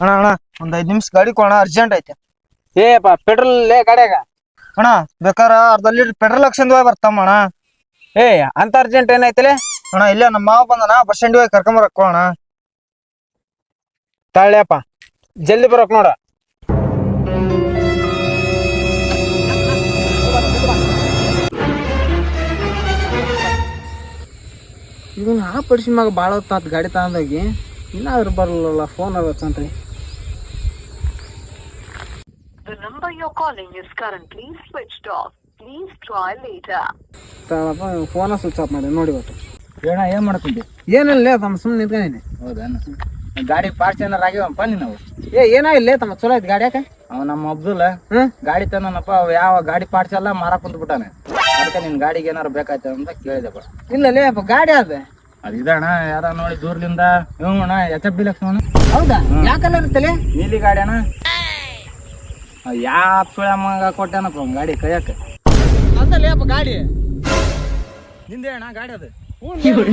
ಅಣ್ಣ ಅಣ್ಣ ಒಂದ್ ಐದ್ ನಿಮಿಷ ಗಾಡಿ ಕೊಡೋಣ ಅರ್ಜೆಂಟ್ ಐತೆ. ಏಪ ಪೆಟ್ರೋಲ್ ಲೇ ಗಾಡ್ಯಾಗ. ಅಣ್ಣ ಬೇಕಾರ ಅರ್ಧ ಲೀಟರ್ ಪೆಟ್ರೋಲ್ ಹಾಕ್ಸಂದ್ ಹೋಗಿ ಬರ್ತಮ್ಮ ಅಣ್ಣ. ಏ ಅಂತ ಅರ್ಜೆಂಟ್ ಏನೈತಲೆ ಅಣ್ಣ ಇಲ್ಲ ನಮ್ಮ ಮಾವ ಬಂದನ ಬಸ್ ಸ್ಟ್ಯಾಂಡ್ ಹೋಗಿ ಕರ್ಕೊಂಬರಕ್ ಅಣ್ಣ ತಾಳ್ಯಪ್ಪ ಜಲ್ದಿ ಬರೋಕ್ ನೋಡ. ಇದನ್ನ ಆ ಪಡಿಸಿ ಮಗ ಭಾಳ ಹೊತ್ತು ಗಾಡಿ ತಗೊಂಡೋಗಿ. ಇನ್ನಾದ್ರೂ ಬರಲ್ಲ ಫೋನ್ ಆಗತ್ತಂತ್ರಿ number you're calling is currently switched off. Please try later. Phone switch off ಮಾಡಿ ನೋಡಿ ಒಟ್ಟು ಏನ ಏನ್ ಮಾಡ್ಕೊಂಡಿ? ಏನಿಲ್ಲ ತಮ್ಮ ಸುಮ್ಮನೆ ನಿಂತ್ಕೊಂಡಿನಿ ಹೌದಾ? ಗಾಡಿ ಪಾರ್ಟ್ಸ್ ಏನಾರ ಆಗ್ಯಾವಪ್ಪ ನಾವು. ಏ ಏನಾಗಿಲ್ಲ ತಮ್ಮ ಚಲೋ ಐತಿ ಗಾಡಿ ಯಾಕೆ? ಅವ ನಮ್ಮ ಅಬ್ದುಲ್. ಹ್ಮ್? ಗಾಡಿ ತಂದನಪ್ಪ ಅವ ಯಾವ ಗಾಡಿ ಪಾರ್ಟ್ಸ್ ಎಲ್ಲ ಮಾರಕ್ ಕುಂತ್ಬಿಟ್ಟಾನೆ. ಅದಕ್ಕೆ ನಿನ್ ಗಾಡಿಗೆ ಏನಾರ ಬೇಕಾಯ್ತ ಅಂತ ಕೇಳಿದೆಪ್ಪ ಇಲ್ಲ ಲೇ ಅಪ್ಪ ಗಾಡಿ ಅದ ಅದು ಇದಣ್ಣ ಯಾರ ನೋಡಿ ದೂರ್ಲಿಂದ. ಹ್ಞೂ ಅಣ್ಣ ಎಚ್ ಎಫ್ ಬಿ ಲಕ್ಷ್ಮಣ ಹೌದಾ ಯಾಕಲ್ಲ ಇರುತ್ತಲೇ? ನೀಲಿ ಗಾಡಿ ಅಣ್ಣ. ಯಾವ ಸುಳ ಮಗ ಕೊಟ್ಟಾನಪ್ಪ ಅವ್ನ್ ಗಾಡಿ ಕೈಯಕ್ಕೆ ಅದಲ್ಲೇ ಅಪ್ಪ ಗಾಡಿ. ನಿಂದೆ ಅಣ್ಣ ಗಾಡಿ ಅದು. ಹ್ಞೂ